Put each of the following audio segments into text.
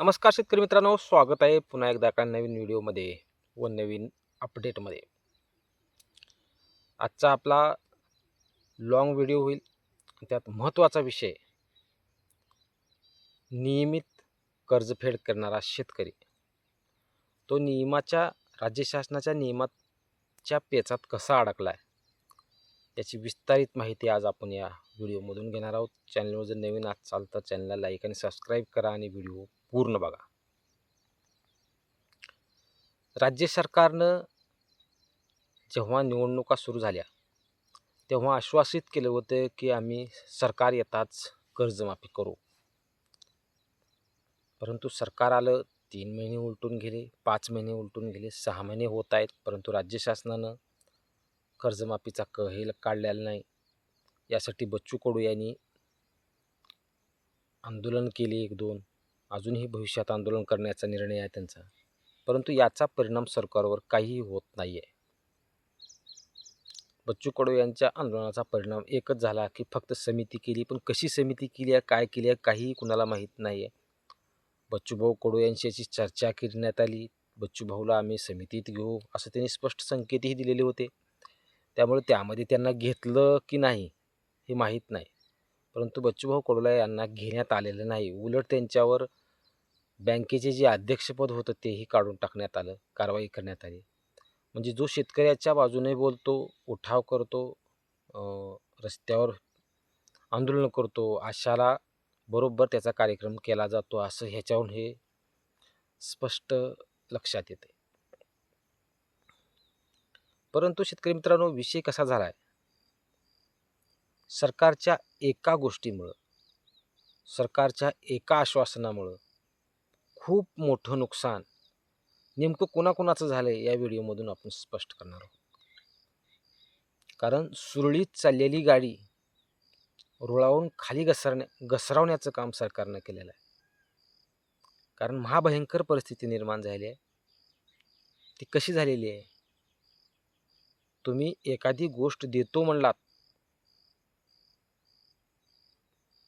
नमस्कार शेतकरी मित्रांनो स्वागत आहे पुन्हा एकदा एका नवीन व्हिडिओमध्ये व नवीन अपडेटमध्ये. आजचा आपला लॉंग व्हिडिओ होईल. त्यात महत्त्वाचा विषय नियमित कर्जफेड करणारा शेतकरी. तो नियमाच्या राज्य शासनाच्या नियमाच्या पेचात कसा अडकला आहे त्याची विस्तारित माहिती आज आपण या व्हिडिओमधून घेणार आहोत. चॅनलवर जर नवीन असाल तर चॅनलला लाईक आणि सबस्क्राईब करा आणि व्हिडिओ पूर्ण बघा. राज्य सरकारनं जेव्हा निवडणुका सुरू झाल्या तेव्हा आश्वासित केलं होतं की आम्ही सरकार येताच कर्जमाफी करू. परंतु सरकार आलं तीन महिने उलटून गेले पाच महिने उलटून गेले सहा महिने होत आहेत परंतु राज्य शासनानं कर्जमाफीचा क काढलेला नाही. यासाठी बच्चू कडू यांनी आंदोलन केले एक दोन. अजूनही भविष्यात आंदोलन करण्याचा निर्णय आहे त्यांचा. परंतु याचा परिणाम सरकारवर काहीही होत नाही आहे बच्चू कडू यांच्या आंदोलनाचा परिणाम एकच झाला की फक्त समिती केली. पण कशी समिती केली आहे काय केली आहे काहीही कुणाला माहीत नाही आहे बच्चूभाऊ कडू यांच्याशी चर्चा करण्यात आली. बच्चूभाऊला आम्ही समितीत घेऊ असं त्यांनी स्पष्ट संकेतही दिलेले होते. त्यामुळे त्यामध्ये त्यांना घेतलं की नाही हे माहीत नाही. परंतु बच्चूभाऊ कडूला यांना घेण्यात आलेलं नाही. उलट त्यांच्यावर बँकेचे जे अध्यक्षपद होतं तेही काढून टाकण्यात आलं कारवाई करण्यात आली. म्हणजे जो शेतकऱ्याच्या बाजूने बोलतो उठाव करतो रस्त्यावर आंदोलन करतो अशाला बरोबर त्याचा कार्यक्रम केला जातो असं ह्याच्याहून हे स्पष्ट लक्षात येते. परंतु शेतकरी मित्रांनो विषय कसा झाला आहे सरकारच्या एका गोष्टीमुळं सरकारच्या एका आश्वासनामुळं खूप मोठं नुकसान नेमकं कोणाकोणाचं झालं आहे या व्हिडिओमधून आपण स्पष्ट करणार आहोत. कारण सुरळीत चाललेली गाडी रुळावून खाली घसरण्या घसरावण्याचं काम सरकारनं केलेलं आहे. कारण महाभयंकर परिस्थिती निर्माण झाली आहे. ती कशी झालेली आहे? तुम्ही एखादी गोष्ट देतो म्हणलात.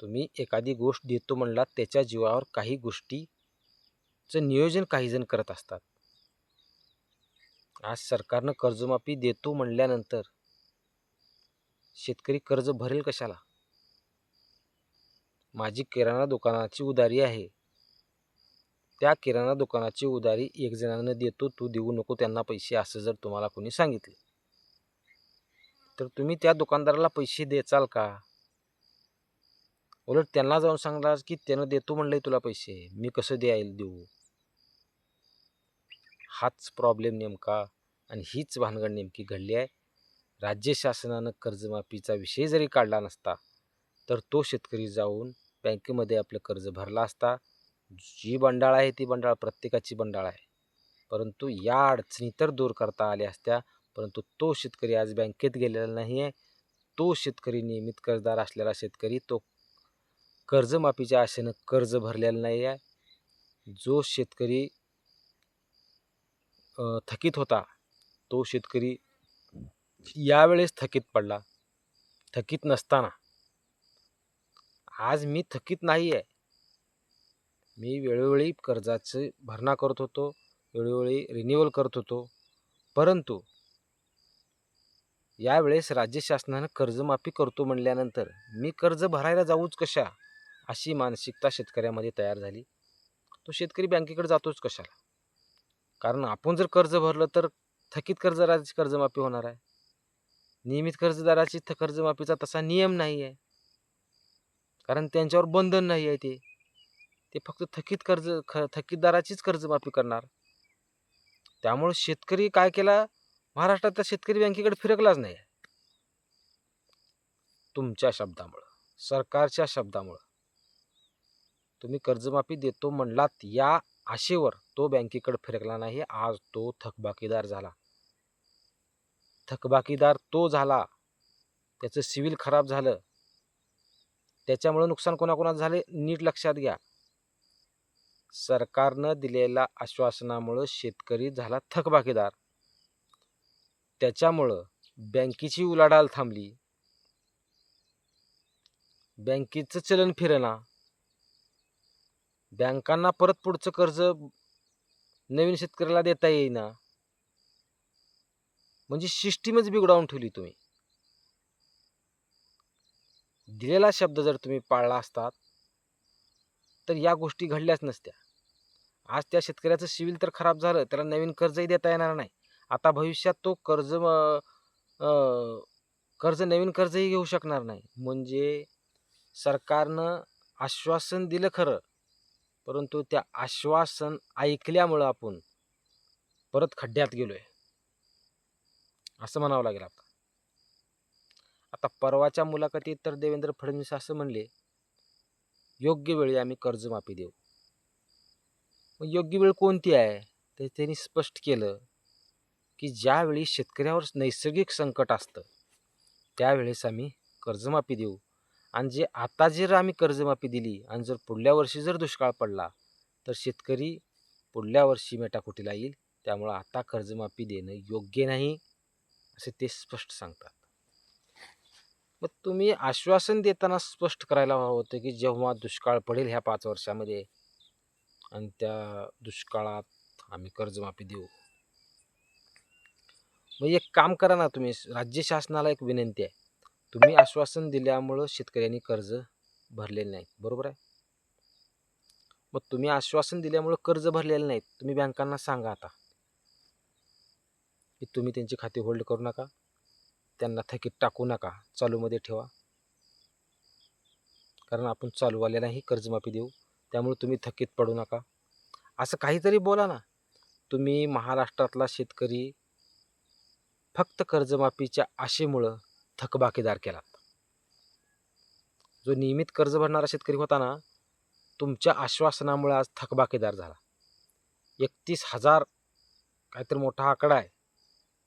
तुम्ही एखादी गोष्ट देतो म्हणलात त्याच्या जीवावर काही गोष्टी चं नियोजन काही जण करत असतात. आज सरकारनं कर्जमाफी देतो म्हणल्यानंतर शेतकरी कर्ज भरेल कशाला? माझी किराणा दुकानाची उधारी आहे. त्या किराणा दुकानाची उधारी एक जणांना देतो तू देऊ नको त्यांना पैसे असं जर तुम्हाला कोणी सांगितले. तर तुम्ही त्या दुकानदाराला पैसे देचाल का? उलट त्यांना जाऊन सांगला की त्यानं देतो म्हणलंय तुला पैसे. मी कसं द्यायला देऊ? हाच प्रॉब्लेम नेमका आणि हीच भानगड नेमकी घडली आहे. राज्य शासनानं कर्जमाफीचा विषय जरी काढला नसता तर तो शेतकरी जाऊन बँकेमध्ये आपलं कर्ज भरला असता. जी बंडाळ आहे ती बंडाळ प्रत्येकाची बंडाळ आहे. परंतु या अडचणी तर दूर करता आल्या असत्या परंतु तो शेतकरी आज बँकेत गेलेला नाही आहे तो शेतकरी नियमित कर्जदार असलेला शेतकरी तो कर्जमाफीच्या आशेनं कर्ज भरलेलं नाही आहे जो शेतकरी थकीत होता तो शेतकरी यावेळेस थकीत पडला. थकीत नसताना. आज मी थकीत नाही आहे मी वेळोवेळी कर्जाचे भरणा करत होतो वेळोवेळी रिन्युअल करत होतो. परंतु यावेळेस राज्य शासनानं कर्जमाफी करतो म्हणल्यानंतर मी कर्ज भरायला जाऊच कशा? अशी मानसिकता शेतकऱ्यामध्ये तयार झाली. तो शेतकरी बँकेकडे जातोच कशाला? कारण आपण जर कर्ज भरलं तर थकीत कर्जदाराची कर्जमाफी होणार आहे. नियमित कर्जदाराची थ कर्जमाफीचा तसा नियम नाही आहे. कारण त्यांच्यावर बंधन नाही आहे ते. ते फक्त थकीत कर्ज ख थकीतदाराचीच कर्जमाफी करणार. त्यामुळे शेतकरी काय केला? महाराष्ट्रातला शेतकरी बँकेकडे फिरकलाच नाही. तुमच्या शब्दामुळं सरकारच्या शब्दामुळं. तुम्ही कर्जमाफी देतो म्हणलात या आशेवर तो बँकेकडे फिरकला नाही. आज तो थकबाकीदार झाला. थकबाकीदार तो झाला. त्याचं सिव्हिल खराब झालं. त्याच्यामुळे नुकसान कोणाकोणाचं झाले नीट लक्षात घ्या. सरकारनं दिलेल्या आश्वासनामुळं शेतकरी झाला थकबाकीदार. त्याच्यामुळं बँकेची उलाढाल थांबली. बँकेचं चलन फिरणा बँकांना परत पुढचं कर्ज नवीन शेतकऱ्याला देता येईना. म्हणजे सिस्टीमच बिघडावून ठेवली तुम्ही. दिलेला शब्द जर तुम्ही पाळला असतात तर या गोष्टी घडल्याच नसत्या. आज त्या शेतकऱ्याचं सिव्हिल तर खराब झालं त्याला नवीन कर्जही देता येणार नाही. आता भविष्यात तो कर्ज कर्ज नवीन कर्जही घेऊ शकणार नाही. म्हणजे सरकारनं आश्वासन दिलं खरं. परंतु त्या आश्वासन ऐकल्यामुळं आपण परत खड्ड्यात गेलोय. असं म्हणावं लागेल आता. आता परवाच्या मुलाखतीत तर देवेंद्र फडणवीस असं म्हणले योग्य वेळी आम्ही कर्जमाफी देऊ. मग योग्य वेळ कोणती आहे? ते त्यांनी स्पष्ट केलं की ज्यावेळी शेतकऱ्यावर नैसर्गिक संकट असतं त्यावेळेस आम्ही कर्जमाफी देऊ. आणि जे आता जर आम्ही कर्जमाफी दिली आणि जर पुढल्या वर्षी जर दुष्काळ पडला तर शेतकरी पुढल्या वर्षी मेटाकुटीला येईल. त्यामुळं आता कर्जमाफी देणं योग्य नाही असे ते स्पष्ट सांगतात. मग तुम्ही आश्वासन देताना स्पष्ट करायला हवं होतं की जेव्हा दुष्काळ पडेल ह्या पाच वर्षामध्ये आणि त्या दुष्काळात आम्ही कर्जमाफी देऊ. मग एक काम करा ना तुम्ही राज्य शासनाला एक विनंती आहे. तुम्ही आश्वासन दिल्यामुळं शेतकऱ्यांनी कर्ज भरलेले नाहीत बरोबर आहे? मग तुम्ही आश्वासन दिल्यामुळं कर्ज भरलेले नाहीत तुम्ही बँकांना सांगा आता. की तुम्ही त्यांची खाती होल्ड करू नका त्यांना थकीत टाकू नका चालूमध्ये ठेवा. कारण आपण चालूवाल्यालाही कर्जमाफी देऊ त्यामुळे तुम्ही थकीत पडू नका. असं काहीतरी बोला ना. तुम्ही महाराष्ट्रातला शेतकरी फक्त कर्जमाफीच्या आशेमुळं थकबाकीदार केला. जो नियमित कर्ज भरणारा शेतकरी होता ना तुमच्या आश्वासनामुळे आज थकबाकीदार झाला. एकतीस हजार काहीतरी मोठा आकडा आहे.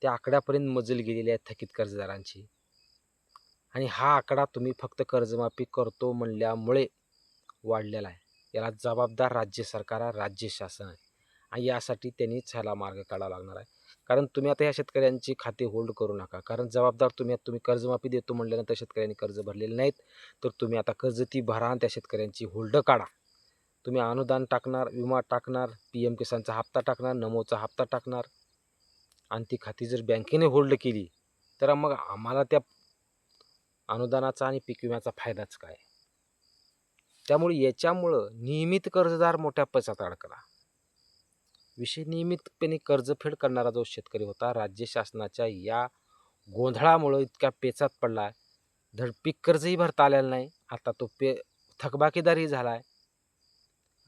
त्या आकड्यापर्यंत मजल गेलेली आहे थकीत कर्जदारांची. आणि हा आकडा तुम्ही फक्त कर्जमाफी करतो म्हणल्यामुळे वाढलेला आहे. याला जबाबदार राज्य सरकार आहे राज्य शासन आहे. आणि यासाठी त्यांनीच ह्याला मार्ग काढावा लागणार आहे. कारण तुम्ही आता ह्या शेतकऱ्यांची खाते होल्ड करू नका. कारण जबाबदार तुम्ही आता तुम्ही कर्जमाफी देतो म्हणल्यानंतर शेतकऱ्यांनी कर्ज भरलेले नाहीत तर तुम्ही आता कर्ज ती भरा आणि त्या शेतकऱ्यांची होल्ड काढा. तुम्ही अनुदान टाकणार विमा टाकणार पी एम किसानचा हप्ता टाकणार नमोचा हप्ता टाकणार आणि ती खाती जर बँकेने होल्ड केली तर मग आम्हाला त्या अनुदानाचा आणि पीक विम्याचा फायदाच काय? त्यामुळे याच्यामुळं नियमित कर्जदार मोठ्या पैशात अडकला. विषय नियमितपणे कर्जफेड करणारा जो शेतकरी होता राज्य शासनाच्या या गोंधळामुळं इतक्या पेचात पडला आहे. धड पीक कर्जही भरता आलेलं नाही. आता तो पे थकबाकीदारही झाला आहे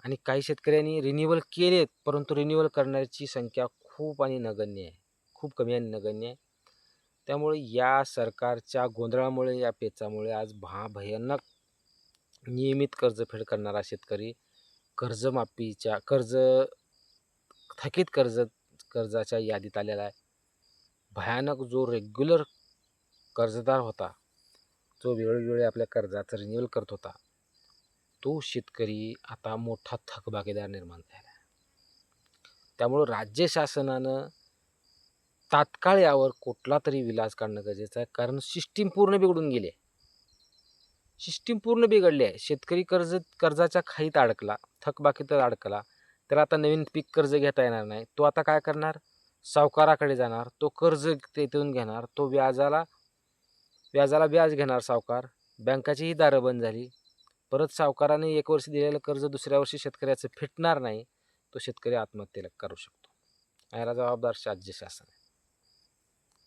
आणि काही शेतकऱ्यांनी रिन्युअल केलेत परंतु रिन्युअल करण्याची संख्या खूप आणि नगण्य आहे. खूप कमी आणि नगण्य आहे. त्यामुळे या सरकारच्या गोंधळामुळे या पेचामुळे आज भा भयानक नियमित कर्जफेड करणारा शेतकरी कर्जमाफीच्या कर्ज थकीत कर्ज कर्जाच्या यादीत आलेला आहे. भयानक जो रेग्युलर कर्जदार होता जो वेळोवेळी आपल्या कर्जाचं रिन्युअल करत होता तो शेतकरी आता मोठा थकबाकीदार निर्माण झाला आहे. त्यामुळं राज्य शासनानं तात्काळ यावर कुठला तरी विलास काढणं गरजेचं आहे. कारण सिस्टीम पूर्ण बिघडून गेली सिस्टीम पूर्ण बिघडली आहे. शेतकरी कर्ज कर्जाच्या खाईत अडकला थकबाकीत अडकला तर आता नवीन पीक कर्ज घेता येणार नाही. तो आता काय करणार? सावकाराकडे जाणार. तो कर्ज तेथून घेणार. तो व्याजाला व्याजाला व्याज घेणार सावकार. बँकाचीही दारं बंद झाली. परत सावकाराने एक वर्ष दिलेलं कर्ज दुसऱ्या वर्षी शेतकऱ्याचं फिटणार नाही. तो शेतकरी आत्महत्येला करू शकतो. याला जबाबदार राज्य शासन आहे.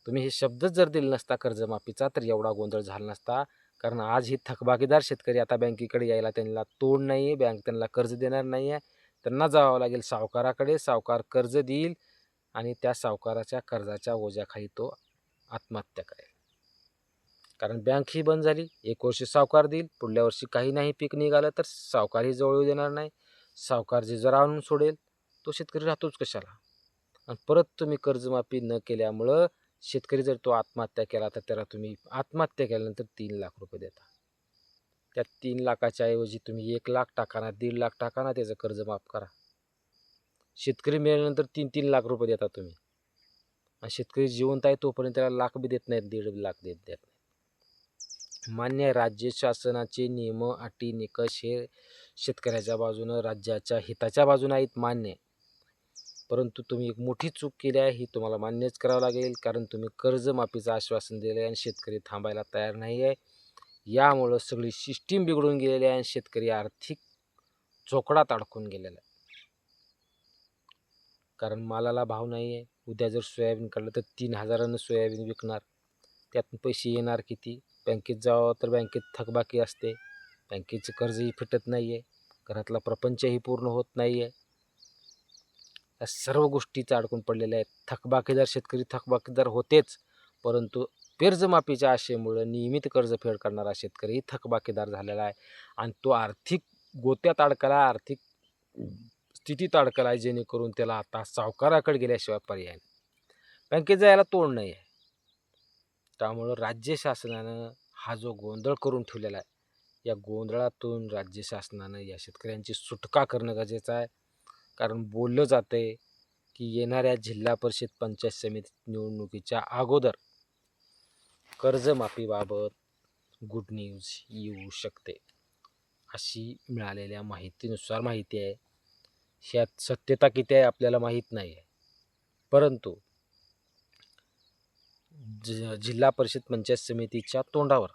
तुम्ही हे शब्दच जर दिले नसता कर्जमाफीचा तर एवढा गोंधळ झाला नसता. कारण आज ही थकबाकीदार शेतकरी आता बँकेकडे यायला त्यांना तोड नाही आहे बँक त्यांना कर्ज देणार नाही आहे त्यांना जावं लागेल. सावकाराकडे सावकार कर्ज देईल आणि त्या सावकाराच्या कर्जाच्या ओझ्याखाली तो आत्महत्या करेल. कारण बँक ही बंद झाली. एक वर्षी सावकार देईल. पुढल्या वर्षी काही नाही पीक निघालं तर सावकारही जवळ येऊ देणार नाही. सावकार जे जरा आणून सोडेल तो शेतकरी राहतोच कशाला? आणि परत तुम्ही कर्जमाफी न केल्यामुळं शेतकरी जर तो आत्महत्या केला तर त्याला तुम्ही आत्महत्या केल्यानंतर तीन लाख रुपये देता. त्या तीन लाखाच्या ऐवजी तुम्ही एक लाख टाका ना दीड लाख टाका ना त्याचं कर्ज माफ करा. शेतकरी मिळाल्यानंतर तीन तीन लाख रुपये देता तुम्ही. आणि शेतकरी जिवंत आहे तोपर्यंत त्याला लाख बी देत नाहीत दीड लाख देत देत नाहीत. मान्य आहे, राज्य शासनाचे नियम अटी निकष हे शेतकऱ्याच्या बाजूनं राज्याच्या हिताच्या बाजूनं आहेत मान्य परंतु तुम्ही एक मोठी चूक केली आहे ही तुम्हाला मान्यच करावं लागेल कारण तुम्ही कर्जमाफीचं आश्वासन दिलं आहे आणि शेतकरी थांबायला तयार नाही आहे. यामुळं सगळी सिस्टीम बिघडून गेलेली आहे आणि शेतकरी आर्थिक चोकडात अडकून गेलेला आहे. कारण मालाला भाव नाही आहे उद्या जर सोयाबीन काढलं तर तीन हजारानं सोयाबीन विकणार. त्यातून पैसे येणार किती? बँकेत जावं तर बँकेत थकबाकी असते. बँकेचं कर्जही फिटत नाही आहे घरातला प्रपंचही पूर्ण होत नाही आहे या सर्व गोष्टीचा अडकून पडलेल्या आहेत. थकबाकीदार शेतकरी थकबाकीदार होतेच. परंतु कर्जमाफीच्या आशेमुळं नियमित कर्जफेड करणारा शेतकरी थकबाकीदार झालेला आहे. आणि तो आर्थिक गोत्यात अडकला आर्थिक स्थितीत अडकला आहे जेणेकरून त्याला आता सावकाराकडे गेल्याशिवाय पर्याय नाही. बँकेत जायला तोड नाही आहे. त्यामुळं राज्य शासनानं हा जो गोंधळ करून ठेवलेला आहे या गोंधळातून राज्य शासनानं या शेतकऱ्यांची सुटका करणं गरजेचं आहे. कारण बोललं जातं आहे की येणाऱ्या जिल्हा परिषद पंचायत समिती निवडणुकीच्या अगोदर कर्जमाफीबाबत गुड न्यूज येऊ शकते अशी मिळालेल्या माहितीनुसार माहिती आहे. ह्यात सत्यता किती आहे आपल्याला माहीत नाही आहे परंतु ज जिल्हा परिषद पंचायत समितीच्या तोंडावर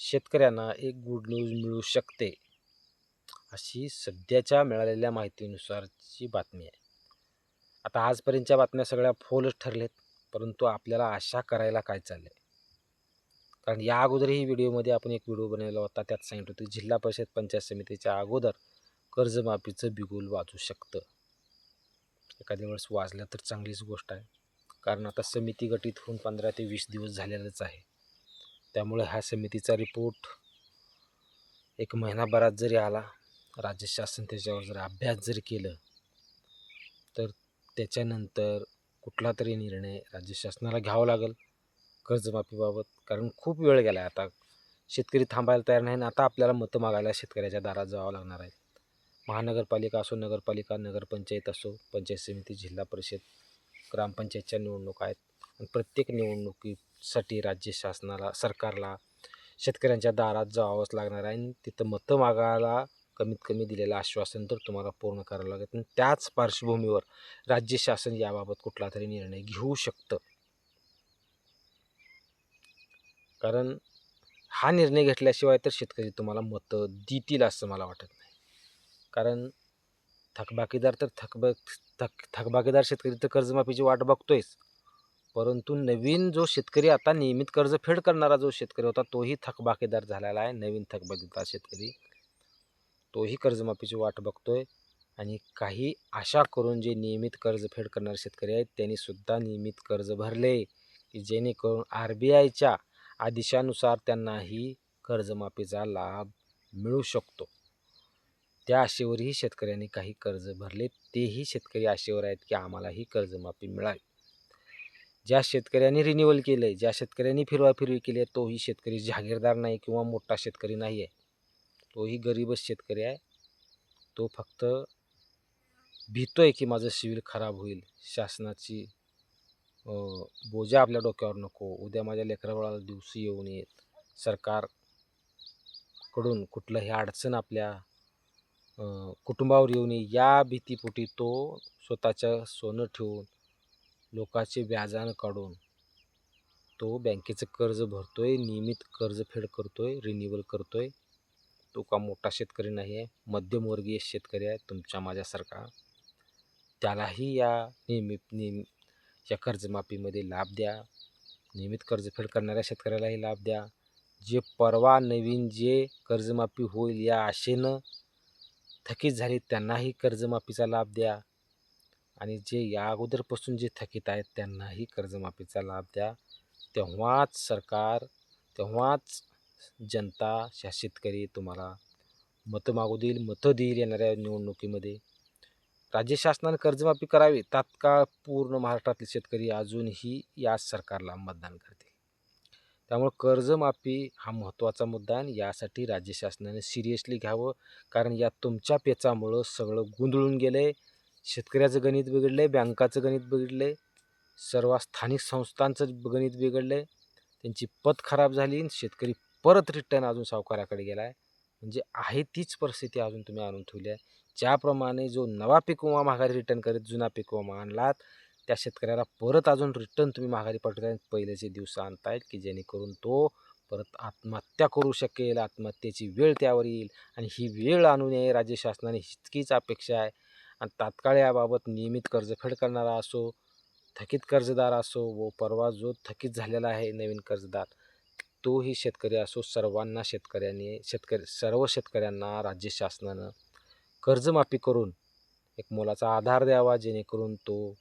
शेतकऱ्यांना एक गुड न्यूज मिळू शकते अशी सध्याच्या मिळालेल्या माहितीनुसारची बातमी आहे. आता आजपर्यंतच्या बातम्या सगळ्या फोलच ठरलेत. परंतु आपल्याला आशा करायला काय चाललं आहे कारण या अगोदरही व्हिडिओमध्ये आपण एक व्हिडिओ बनवला होता त्यात सांगितलं होतं जिल्हा परिषद पंचायत समितीच्या अगोदर कर्जमाफीचं बिगुल वाजू शकतं. एखाद्या वेळेस वाजलं तर चांगलीच गोष्ट आहे. कारण आता समिती गठीत होऊन पंधरा ते वीस दिवस झालेलंच आहे. त्यामुळे ह्या समितीचा रिपोर्ट एक महिनाभरात जरी आला राज्य शासन त्याच्यावर जर अभ्यास जरी केलं तर त्याच्यानंतर कुठला तरी निर्णय राज्य शासनाला घ्यावा लागेल कर्जमाफीबाबत. कारण खूप वेळ गेला आहे आता. शेतकरी थांबायला तयार नाही आणि आता आपल्याला मतं मागायला शेतकऱ्याच्या दारात जावं लागणार आहे. महानगरपालिका असो नगरपालिका नगरपंचायत असो पंचायत समिती जिल्हा परिषद ग्रामपंचायतच्या निवडणुका आहेत. आणि प्रत्येक निवडणुकीसाठी राज्य शासनाला सरकारला शेतकऱ्यांच्या दारात जावंच लागणार आहे आणि तिथं मतं मागायला कमीत कमी दिलेलं आश्वासन तर तुम्हाला पूर्ण करावं लागेल. आणि त्याच पार्श्वभूमीवर राज्य शासन याबाबत कुठला तरी निर्णय घेऊ शकतं. कारण हा निर्णय घेतल्याशिवाय तर शेतकरी तुम्हाला मतं देतील असं मला वाटत नाही. कारण थकबाकीदार तर थकबक थक थकबाकीदार शेतकरी तर कर्जमाफीची वाट बघतोयच. परंतु नवीन जो शेतकरी आता नियमित कर्ज फेड करणारा जो शेतकरी होता तोही थकबाकीदार झालेला आहे. नवीन थकबाकीदार शेतकरी तोही कर्जमाफीची वाट बघतोय आणि काही आशा करून जे नियमित कर्जफेड करणारे शेतकरी आहेत त्यांनी सुद्धा नियमित कर्ज भरले की जेणेकरून आर बी आयच्या आदेशानुसार त्यांनाही कर्जमाफीचा लाभ मिळू शकतो. त्या आशेवरही शेतकऱ्यांनी काही कर्ज भरले तेही शेतकरी आशेवर आहेत की आम्हालाही कर्जमाफी मिळावी. ज्या शेतकऱ्यांनी रिन्युअल केलं आहे ज्या शेतकऱ्यांनी फिरवाफिरवी केली आहे तोही शेतकरी जहागीरदार नाही किंवा मोठा शेतकरी नाही आहे तोही गरीबच शेतकरी आहे. तो फक्त भीतोय की माझं शिविर खराब होईल. शासनाची बोजा आपल्या डोक्यावर नको. उद्या माझ्या लेकराबाळाला दिवशी येऊ नयेत सरकारकडून कुठलंही अडचण आपल्या कुटुंबावर येऊ नये. या भीतीपोटी तो स्वतःचं सोनं ठेवून लोकांचे व्याजानं काढून तो बँकेचं कर्ज भरतोय. नियमित कर्जफेड करतोय. रिन्युअल करतोय. तो का मोठा शेतकरी नाही आहे मध्यमवर्गीय शेतकरी आहे तुमच्या माझ्यासारखा. त्यालाही या नियमित नियम या कर्जमाफीमध्ये लाभ द्या. नियमित कर्जफेड करणाऱ्या शेतकऱ्यालाही लाभ द्या. जे परवा नवीन जे कर्जमाफी होईल या आशेनं थकीत झाली त्यांनाही कर्जमाफीचा लाभ द्या. आणि जे या अगोदरपासून जे थकीत आहेत त्यांनाही कर्जमाफीचा लाभ द्या. तेव्हाच सरकार तेव्हाच जनता ह्या शेतकरी तुम्हाला मतं मागू देईल मतं देईल येणाऱ्या निवडणुकीमध्ये. राज्य शासनाने कर्जमाफी करावी तात्काळ पूर्ण महाराष्ट्रातील शेतकरी अजूनही या सरकारला मतदान करतील. त्यामुळं कर्जमाफी हा महत्त्वाचा मुद्दा आहे यासाठी राज्य शासनाने सिरियसली घ्यावं कारण या तुमच्या पेचामुळं सगळं गुंधळून गेलं आहे शेतकऱ्याचं गणित बिघडलं आहे बँकाचं गणित बिघडलं आहे सर्व स्थानिक संस्थांचं गणित बिघडलं आहे त्यांची पत खराब झाली आणि शेतकरी परत रिटर्न अजून सावकाराकडे गेला आहे म्हणजे आहे तीच परिस्थिती अजून तुम्ही आणून ठेवली आहे. ज्याप्रमाणे जो नवा पीक विमा माघारी रिटर्न करीत जुना पीक विमा आणलात त्या शेतकऱ्याला परत अजून रिटर्न तुम्ही माघारी पाठवताय पहिलेचे दिवस आणतायत की जेणेकरून तो परत आत्महत्या करू शकेल आत्महत्येची वेळ त्यावर येईल आणि ही वेळ आणू नये राज्य शासनाने इतकीच अपेक्षा आहे. आणि तात्काळ याबाबत नियमित कर्जफेड करणारा असो थकीत कर्जदार असो व परवा जो थकीत झालेला आहे नवीन कर्जदार तोही शेतकरी असो सर्वांना शेतकऱ्यांनी शेतकरी सर्व शेतकऱ्यांना राज्य शासनानं कर्जमाफी करून एक मोलाचा आधार द्यावा जेणेकरून तो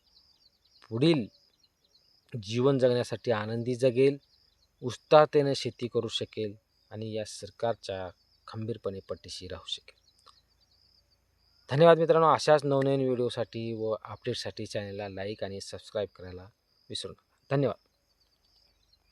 पुढील जीवन जगण्यासाठी आनंदी जगेल उत्साहतेने शेती करू शकेल आणि या सरकारच्या खंबीरपणे पट्टीशी राहू शकेल. धन्यवाद मित्रांनो. अशाच नवनवीन व्हिडिओसाठी व अपडेटसाठी चॅनलला लाईक आणि सबस्क्राईब करायला विसरू नका. धन्यवाद.